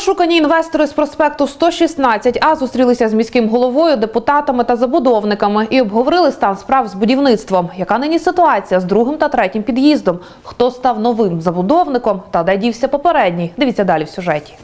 Вишукані інвестори з проспекту 116А зустрілися з міським головою, депутатами та забудовниками і обговорили стан справ з будівництвом. Яка нині ситуація з другим та третім під'їздом? Хто став новим забудовником та де дівся попередній? Дивіться далі в сюжеті.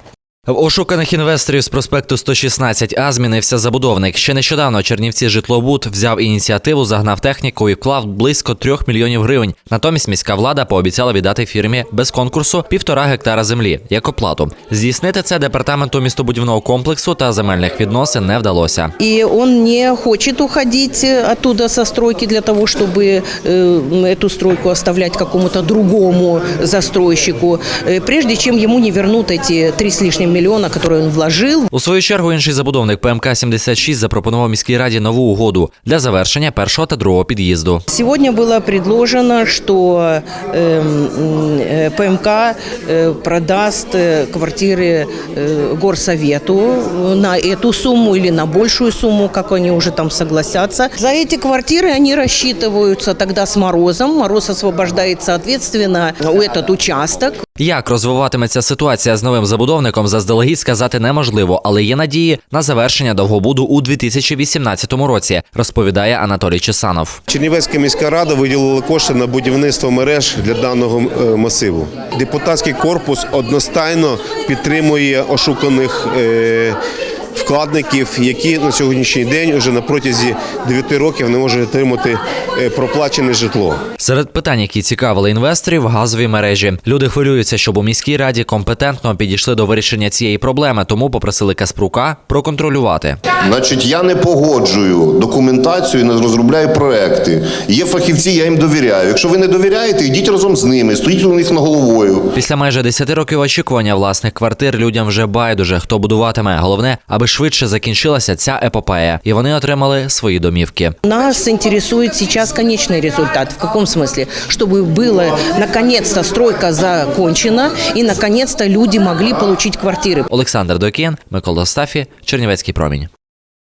В ошуканих інвесторів з проспекту 116А змінився забудовник. Ще нещодавно Чернівці житлобуд взяв ініціативу, загнав техніку і вклав близько трьох мільйонів гривень. Натомість міська влада пообіцяла віддати фірмі без конкурсу півтора гектара землі як оплату. Здійснити це департаменту містобудівного комплексу та земельних відносин не вдалося. И он не хочет уходить э, оттуда со стройки для того, чтобы э, эту стройку оставлять какому-то другому застройщику, э, прежде чем ему не вернут эти три с лишним миллиона, которые он вложил. У свою чергу інший забудовник ПМК 76 запропонував міській раді нову угоду для завершення першого та другого під'їзду. Сегодня было предложено, что э, м, э, ПМК э, продаст э, квартиры э, горсовету э, на эту сумму или на большую сумму, как они уже там согласятся. За эти квартиры они рассчитываются тогда с Морозом. Мороз освобождает, соответственно, у этот участок. Як розвиватиметься ситуація з новим забудовником, заздалегідь сказати неможливо, але є надії на завершення довгобуду у 2018 році, розповідає Анатолій Чесанов. Чернівецька міська рада виділила кошти на будівництво мереж для даного е, масиву. Депутатський корпус одностайно підтримує ошуканих е, вкладників, які на сьогоднішній день уже на протязі 9 років не можуть отримати е, проплачене житло. Серед питань, які цікавили інвесторів, газові мережі. Люди хвилюються, щоб у міській раді компетентно підійшли до вирішення цієї проблеми, тому попросили Каспрука проконтролювати. Значить, я не погоджую документацію, не розробляю проекти. Є фахівці, я їм довіряю. Якщо ви не довіряєте, йдіть разом з ними, стоїть у них на головою. Після майже 10 років очікування власних квартир людям вже байдуже, хто будуватиме. Головне, аби швидше закінчилася ця епопея, і вони отримали свої домівки. Нас интересует сейчас конечный результат. В каком смысле? Чтобы было наконец-то стройка закончена и наконец-то люди могли получить квартиры. Олександр Докін, Микола Стафі, Чернівецький промінь.